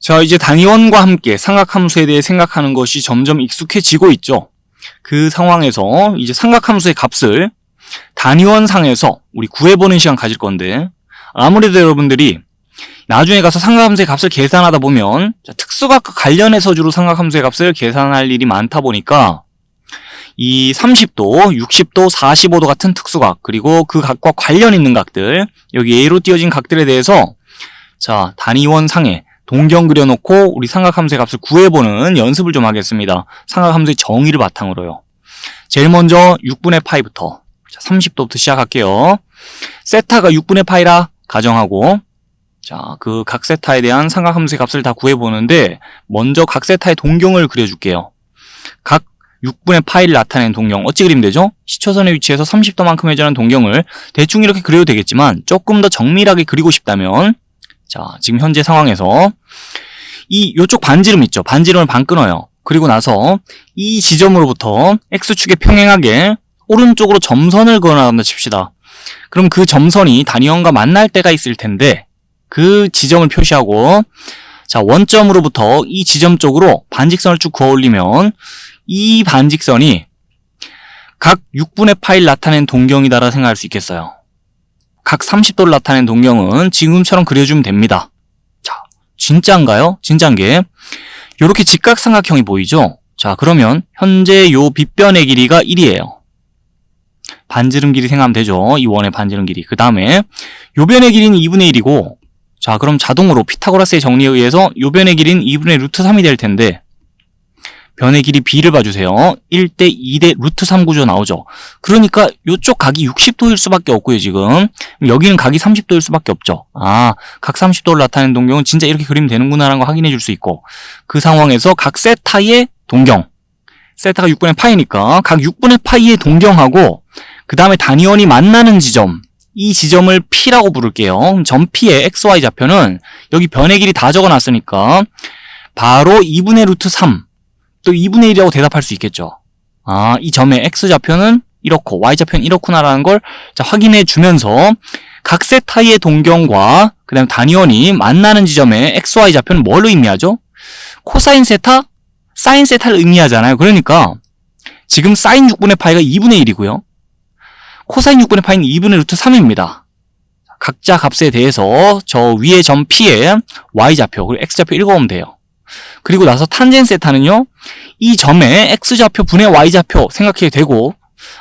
자, 이제 단위원과 함께 삼각함수에 대해 생각하는 것이 점점 익숙해지고 있죠. 그 상황에서 이제 삼각함수의 값을 단위원 상에서 우리 구해보는 시간 가질 건데 아무래도 여러분들이 나중에 가서 삼각함수의 값을 계산하다 보면 자, 특수각과 관련해서 주로 삼각함수의 값을 계산할 일이 많다 보니까 이 30도, 60도, 45도 같은 특수각 그리고 그 각과 관련 있는 각들 여기 A로 띄어진 각들에 대해서 자 단위원 상에 동경 그려놓고 우리 삼각함수의 값을 구해보는 연습을 좀 하겠습니다. 삼각함수의 정의를 바탕으로요. 제일 먼저 6분의 파이부터 30도부터 시작할게요. 세타가 6분의 파이라 가정하고 자, 그 각 세타에 대한 삼각함수의 값을 다 구해보는데 먼저 각 세타의 동경을 그려줄게요. 각 6분의 파이를 나타낸 동경 어찌 그리면 되죠? 시초선의 위치에서 30도만큼 회전한 동경을 대충 이렇게 그려도 되겠지만 조금 더 정밀하게 그리고 싶다면 자, 지금 현재 상황에서 이 요쪽 반지름 있죠. 반지름을 반 끊어요. 그리고 나서 이 지점으로부터 x축에 평행하게 오른쪽으로 점선을 그어나간다 칩시다. 그럼 그 점선이 단위원과 만날 때가 있을 텐데 그 지점을 표시하고 자 원점으로부터 이 지점 쪽으로 반직선을 쭉 그어 올리면 이 반직선이 각 6분의 파일 나타낸 동경이다라 생각할 수 있겠어요. 각 30도를 나타낸 동경은 지금처럼 그려주면 됩니다. 자, 진짜인가요? 진짜인 게 이렇게 직각삼각형이 보이죠? 자, 그러면 현재 요 빗변의 길이가 1이에요. 반지름 길이 생각하면 되죠. 이 원의 반지름 길이. 그 다음에 요 변의 길이는 2분의 1이고 자, 그럼 자동으로 피타고라스의 정리에 의해서 요 변의 길이는 2분의 루트 3이 될 텐데 변의 길이 b를 봐주세요. 1대 2대 루트 3 구조 나오죠. 그러니까 이쪽 각이 60도일 수밖에 없고요, 지금. 여기는 각이 30도일 수밖에 없죠. 아, 각 30도를 나타내는 동경은 진짜 이렇게 그리면 되는구나라는 걸 확인해 줄 수 있고 그 상황에서 각 세타의 동경 세타가 6분의 파이니까 각 6분의 파이의 동경하고 그 다음에 단위원이 만나는 지점 이 지점을 P라고 부를게요. 점 P의 XY 좌표는 여기 변의 길이 다 적어놨으니까 바로 2분의 루트 3, 또 2분의 1이라고 대답할 수 있겠죠. 아, 이 점의 X좌표는 이렇고 Y좌표는 이렇구나라는 걸 자, 확인해 주면서 각 세타의 동경과 그 다음에 단위원이 만나는 지점의 XY 좌표는 뭘 의미하죠? 코사인 세타, 사인 세타를 의미하잖아요. 그러니까 지금 사인 6분의 파이가 2분의 1이고요. 코사인 6분의 파이는 2분의 루트 3입니다. 각자 값에 대해서 저 위에 점 P에 Y좌표 그리고 X좌표 읽어보면 돼요. 그리고 나서 탄젠 세타는요. 이 점의 X좌표 분의 Y좌표 생각해도 되고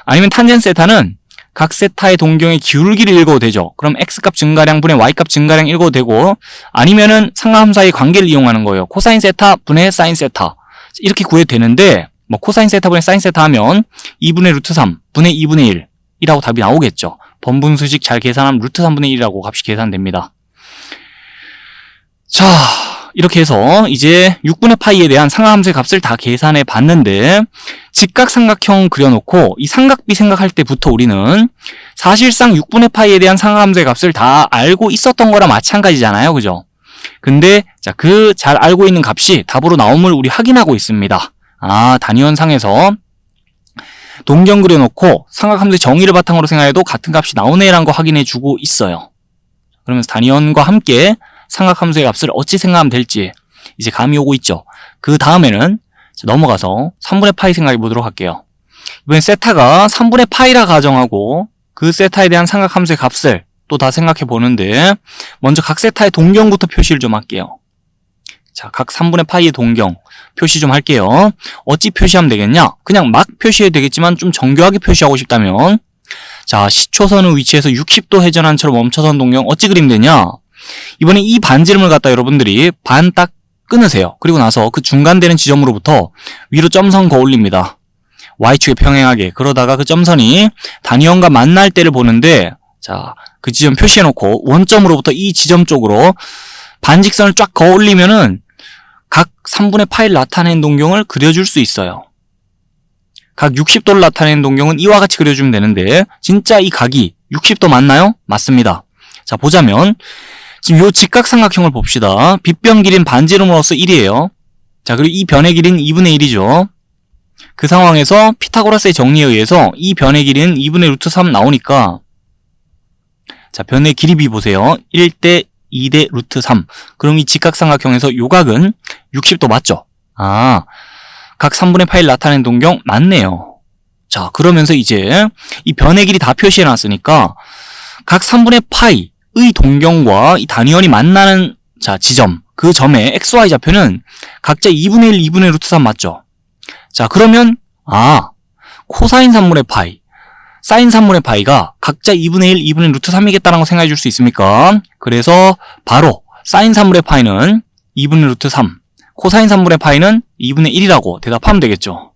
아니면 탄젠 세타는 각 세타의 동경의 기울기를 읽어도 되죠. 그럼 X값 증가량 분의 Y값 증가량 읽어도 되고 아니면은 상하함 사이의 관계를 이용하는 거예요. 코사인 세타 분의 사인 세타 이렇게 구해도 되는데 뭐 코사인 세타 분의 사인 세타 하면 2분의 루트 3 분의 2분의 1 이라고 답이 나오겠죠. 번분수식 잘 계산하면 루트 3분의 1이라고 값이 계산됩니다. 자, 이렇게 해서 이제 6분의 파이에 대한 상하함수의 값을 다 계산해 봤는데 직각삼각형 그려놓고 이 삼각비 생각할 때부터 우리는 사실상 6분의 파이에 대한 상하함수의 값을 다 알고 있었던 거랑 마찬가지잖아요. 그죠? 근데 자, 그 잘 알고 있는 값이 답으로 나옴을 우리 확인하고 있습니다. 아, 단위원상에서 동경 그려놓고 삼각함수의 정의를 바탕으로 생각해도 같은 값이 나오네라는 거 확인해 주고 있어요. 그러면서 단위원과 함께 삼각함수의 값을 어찌 생각하면 될지 이제 감이 오고 있죠. 그 다음에는 넘어가서 3분의 파이 생각해 보도록 할게요. 이번엔 세타가 3분의 파이라 가정하고 그 세타에 대한 삼각함수의 값을 또 다 생각해 보는데 먼저 각 세타의 동경부터 표시를 좀 할게요. 자, 각 3분의 파이의 동경 표시 좀 할게요. 어찌 표시하면 되겠냐? 그냥 막 표시해도 되겠지만 좀 정교하게 표시하고 싶다면 자, 시초선의 위치에서 60도 회전한 채로 멈춰선 동경 어찌 그리면 되냐? 이번에 이 반지름을 갖다 여러분들이 반 딱 끊으세요. 그리고 나서 그 중간 되는 지점으로부터 위로 점선 거올립니다. Y축에 평행하게. 그러다가 그 점선이 단위원과 만날 때를 보는데 자, 그 지점 표시해놓고 원점으로부터 이 지점 쪽으로 반직선을 쫙 거올리면은 각 3분의 파일 나타낸 동경을 그려줄 수 있어요. 각 60도를 나타내는 동경은 이와 같이 그려주면 되는데 진짜 이 각이 60도 맞나요? 맞습니다. 자 보자면 지금 요 직각삼각형을 봅시다. 빗변 길이는 반지름으로서 1이에요. 자 그리고 이 변의 길이는 2분의 1이죠. 그 상황에서 피타고라스의 정리에 의해서 이 변의 길이는 2분의 루트 3 나오니까 자 변의 길이 비 보세요. 1대 2대 루트 3. 그럼 이 직각삼각형에서 요각은 60도 맞죠? 아, 각 3분의 파이를 나타낸 동경 맞네요. 자, 그러면서 이제 이 변의 길이 다 표시해 놨으니까 각 3분의 파이 의 동경과 이 단위원이 만나는 자, 지점, 그 점의 xy 좌표는 각자 2분의 1, 2분의 루트 3 맞죠? 자, 그러면 아, 코사인 3분의 파이, 사인 3분의 파이가 각자 2분의 1, 2분의 루트 3이겠다는 거 생각해 줄 수 있습니까? 그래서 바로 사인 3분의 파이는 2분의 루트 3, 코사인 3분의 파이는 2분의 1이라고 대답하면 되겠죠.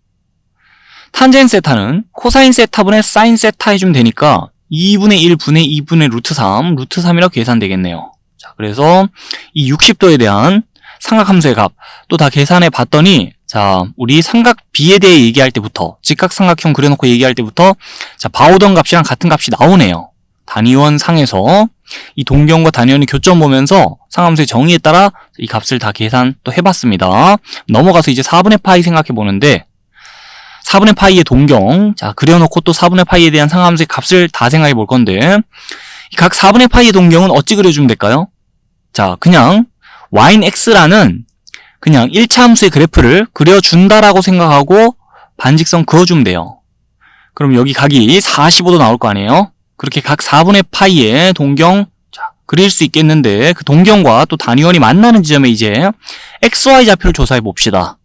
탄젠 세타는 코사인 세타분의 사인 세타 해주면 되니까 2분의 1 분의 2분의 루트 3, 루트 3이라고 계산되겠네요. 자, 그래서 이 60도에 대한 삼각함수의 값 또 다 계산해 봤더니 자, 우리 삼각 B에 대해 얘기할 때부터 직각삼각형 그려놓고 얘기할 때부터 자, 봐오던 값이랑 같은 값이 나오네요. 단위원 상에서 이 동경과 단위원의 교점 보면서 상함수의 정의에 따라 이 값을 다 계산 또 해봤습니다. 넘어가서 이제 4분의 파이 생각해 보는데 4분의 파이의 동경 자 그려놓고 또 4분의 파이에 대한 상함수의 값을 다 생각해 볼 건데 이각 4분의 파이의 동경은 어찌 그려주면 될까요? 자 그냥 y는 x라는 그냥 1차 함수의 그래프를 그려준다라고 생각하고 반직선 그어주면 돼요. 그럼 여기 각이 45도 나올 거 아니에요? 그렇게 각 4분의 파이의 동경 자, 그릴 수 있겠는데 그 동경과 또 단위원이 만나는 지점에 이제 xy 좌표를 조사해 봅시다.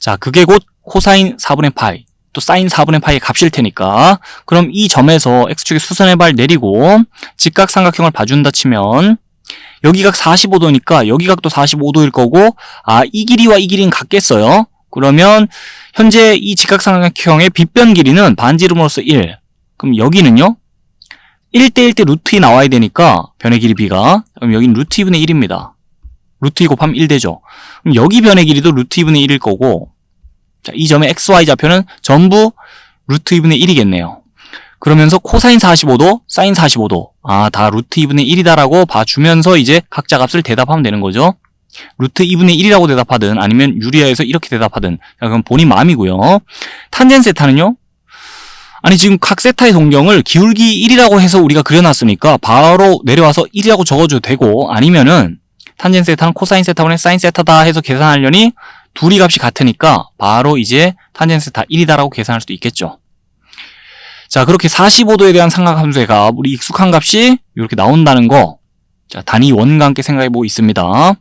자, 그게 곧 코사인 4분의 파이 또 사인 4분의 파이의 값일 테니까 그럼 이 점에서 x축의 수선의 발 내리고 직각삼각형을 봐준다 치면 여기 각 45도니까 여기 각도 45도일 거고 아 이 길이와 이 길이는 같겠어요. 그러면 현재 이 직각삼각형의 빗변 길이는 반지름으로서 1. 그럼 여기는요? 1대 1대 루트 2 나와야 되니까 변의 길이 b가 그럼 여기는 루트 2분의 1입니다. 루트 2 곱하면 1 되죠. 그럼 여기 변의 길이도 루트 2분의 1일 거고 자, 이 점의 xy 좌표는 전부 루트 2분의 1이겠네요. 그러면서 코사인 45도, 사인 45도. 아, 다 루트 2분의 1이다라고 봐주면서 이제 각자 값을 대답하면 되는 거죠. 루트 2분의 1이라고 대답하든 아니면 유리아에서 이렇게 대답하든 자, 그건 본인 마음이고요. 탄젠 세타는요? 아니 지금 각 세타의 동경을 기울기 1이라고 해서 우리가 그려놨으니까 바로 내려와서 1이라고 적어줘도 되고 아니면은 탄젠 세타는 코사인 세타분의 사인 세타다 해서 계산하려니 둘이 값이 같으니까 바로 이제 탄젠 세타 1이다라고 계산할 수도 있겠죠. 자, 그렇게 45도에 대한 삼각함수의 값, 우리 익숙한 값이 이렇게 나온다는 거, 자, 단위 원과 함께 생각해 보고 있습니다.